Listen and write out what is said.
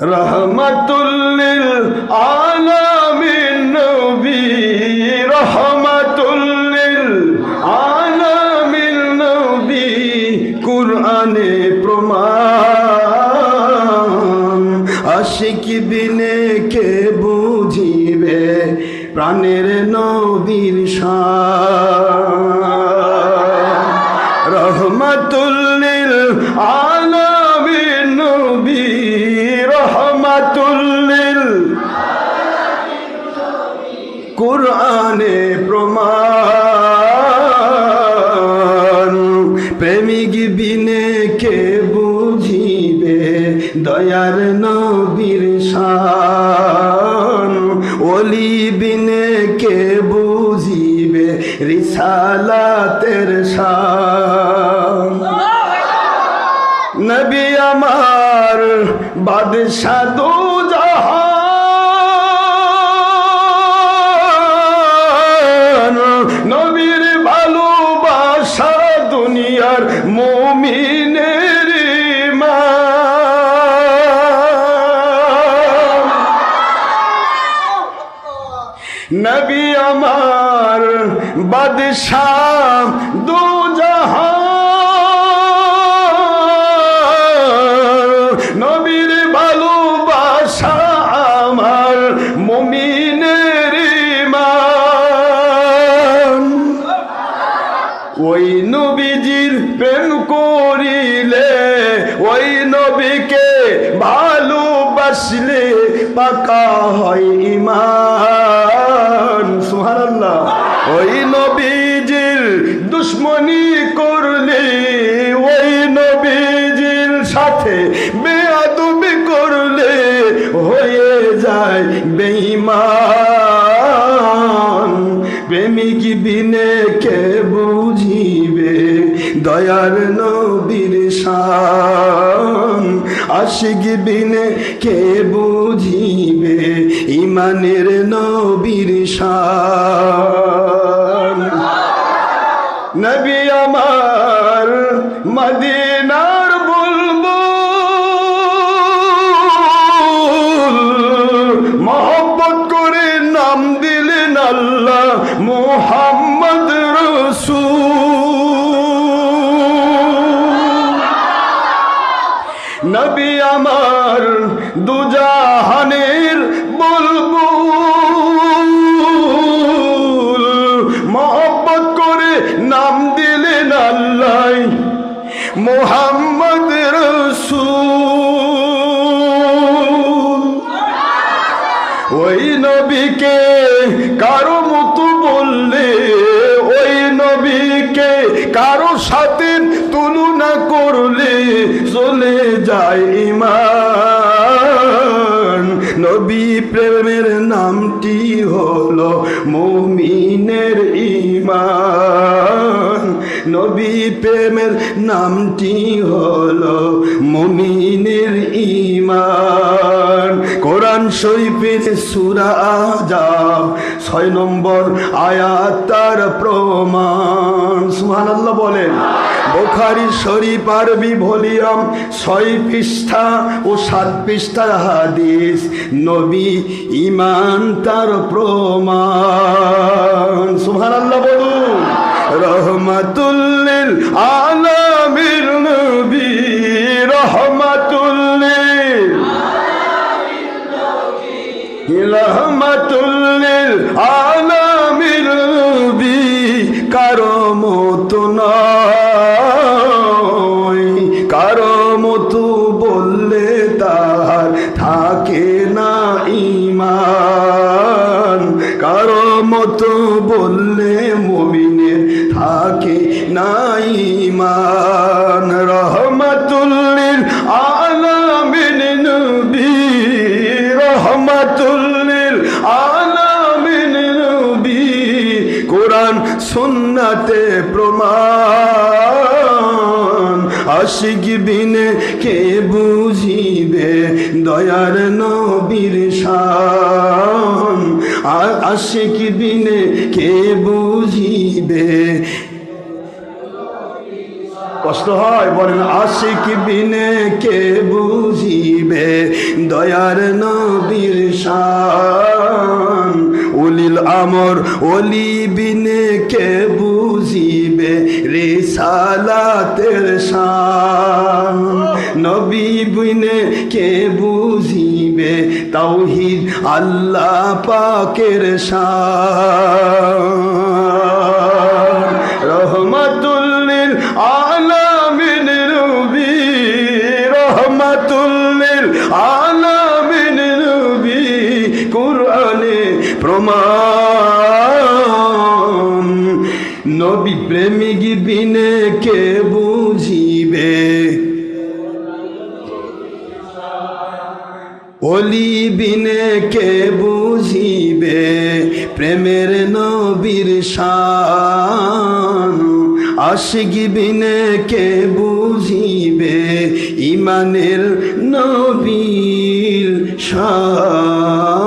রহমতুল্লিল আলামিন রহমতুল্লিল আলামিন কুরআনে প্রমাণ। আশিক বিনে কে বুঝিবে প্রাণের নবীর শান? রহমতুল্লিল রহমতুল্লিল কুরআনে প্রমাণ প্রেমিক বিনে কে বুঝিবে? দয়ার নবীর শান নবী আমার বাদশাহ দু জাহান। নবীর ভালোবাসা দুনিয়ার মুমিনের নবী আমার বাদশাহ দু জাহান। ভালোবাসলে পাকা হয় ইমান। সুহানাল্লাহ ওই নবীজির দুশ্মনী বিনে কে বুঝিবে দয়ার নবীর শান? আশিক বিনে কে বুঝিবে ইমানের নবীর শান? নবী আমার মদিনার নবী আমার দুজাহানের বুলবুল। মহব্বত করে নাম দিলেন আল্লাহ মোহাম্মদ রসুল। ওই নবীকে যায় ইমান নবী প্রেমের নামটি হলো মুমিনের ইমান নবী প্রেমের নামটি হলো মুমিনের ইমান কোরআন শরীফের সুরা আজাব ছয় নম্বর আয়াত তার প্রমাণ। সুবহানাল্লাহ বলেন। বোখারি শরীফ আরবি ভলিউম ছয় পৃষ্ঠা ও সাত পৃষ্ঠা হাদিস। নবী ইমান তার প্রমাণ। সুবহানাল্লাহ বলুন। রহমাতুল্লিল আলামির নবী, রহমাতুল্লিল রহমাতুল্লিল আলামির মতো বললে মমিনের থাকে না ইমান রহমাতুল্লিল আলামিন নবী, রহমাতুল্লিল আলামিন নবী। কোরআন সুন্নাতে প্রমাণ, আশিক বিনে কে বুঝিবে দয়ার নবীর আর আশিক বিনে কে বুঝিবে? কষ্ট হয় বলেন, আশিক বিনে কে বুঝিবে? দয়ার নবীর শান, উলিল আমর অলি বিনে কে বুঝিবে? রে রিসালাতের শান, নবী বিনে কে বুঝিবে? তাওহিদ আল্লাহ পাকের শান। রহমাতুল্লিল আলামিন রবি, রহমাতুল্লিল আলামিন রবি, কুরআনে প্রমাণ। নবী প্রেমিক বিনে অলি বিনে কে বুঝিবে? প্রেমের নবীর শান। আশিক বিনে কে বুঝিবে? ইমানের নবীর শান।